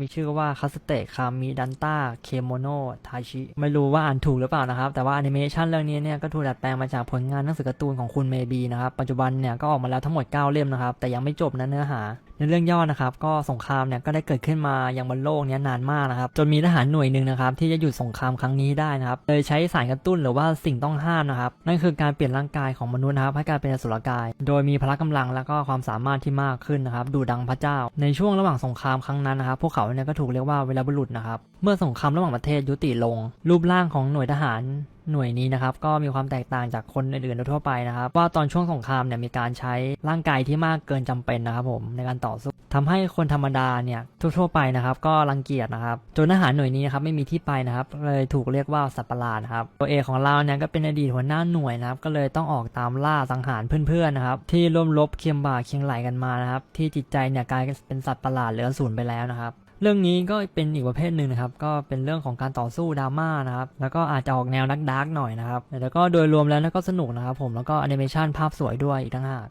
มีชื่อว่าคาสเตะคามิดันต้าเคโมโนทาชิไม่รู้ว่าอ่านถูกหรือเปล่านะครับ แต่ว่าแอนิเมชันเรื่องนี้เนี่ยก็ถูกดัดแปลงมาจากผลงานหนังสือการ์ตูนของคุณเมบีนะครับ ปัจจุบันเนี่ยก็ออกมาแล้วทั้งหมด 9 เล่มนะครับ แต่ยังไม่จบนะเนื้อหา ในเรื่องย่อนะครับก็สงครามเนี่ยก็ได้เกิดขึ้นมาอยังบนโลกนี้นานมากนะครับจนมีทหารหน่วยหนึ่งนะครับที่จะหยุดสงครามครั้งนี้ได้นะครับโดยใช้สารกระตุ้นหรือว่าสิ่งต้องห้ามนะครับนั่นคือการเปลี่ยนร่างกายของมนุษย์นะครับให้กลายเป็นอสุรกาย โดยมีพละกำลังและก็ความสามารถที่มากขึ้นนะครับดูดังพระเจ้า ในช่วงระหว่างสงครามครั้งนั้นนะครับพวกเขาเนี่ยก็ถูกเรียกว่าเวลาบุรุษนะครับเมื่อสงครามระหว่างประเทศยุติลง รูปร่างของหน่วยทหาร หน่วยนี้นะครับก็มีความแตกต่างจากคนอื่นๆทั่วไปนะครับว่าตอนช่วงสงครามเนี่ยมีการใช้ร่างกายที่มากเกินจำเป็นนะครับผมในการต่อสู้ทำให้คนธรรมดาเนี่ยทั่วๆไปนะครับก็รังเกียจนะครับจนทหารหน่วยนี้นะครับไม่มีที่ไปนะครับเลยถูกเรียกว่าสัตว์ประหลาดนครับตัวเอกของเราเนี่ยก็เป็นอดีตหัวหน้าหน่วยนะครับก็เลยต้องออกตามล่าสังหารเพื่อนๆนะครับที่ร่วมรบเคียงบ่าเคียงไหลกันมานะครับที่จิตใจเนี่ยกลายเป็นสัตว์ประหลาดเหรืออสูรไปแล้วนะครับ เรื่องนี้ก็เป็นอีกประเภทหนึ่งนะครับ ก็เป็นเรื่องของการต่อสู้ดราม่านะครับ แล้วก็อาจจะออกแนวนักดาร์กหน่อยนะครับ แต่ก็โดยรวมแล้วก็สนุกนะครับผม แล้วก็แอนิเมชันภาพสวยด้วยอีกต่างหาก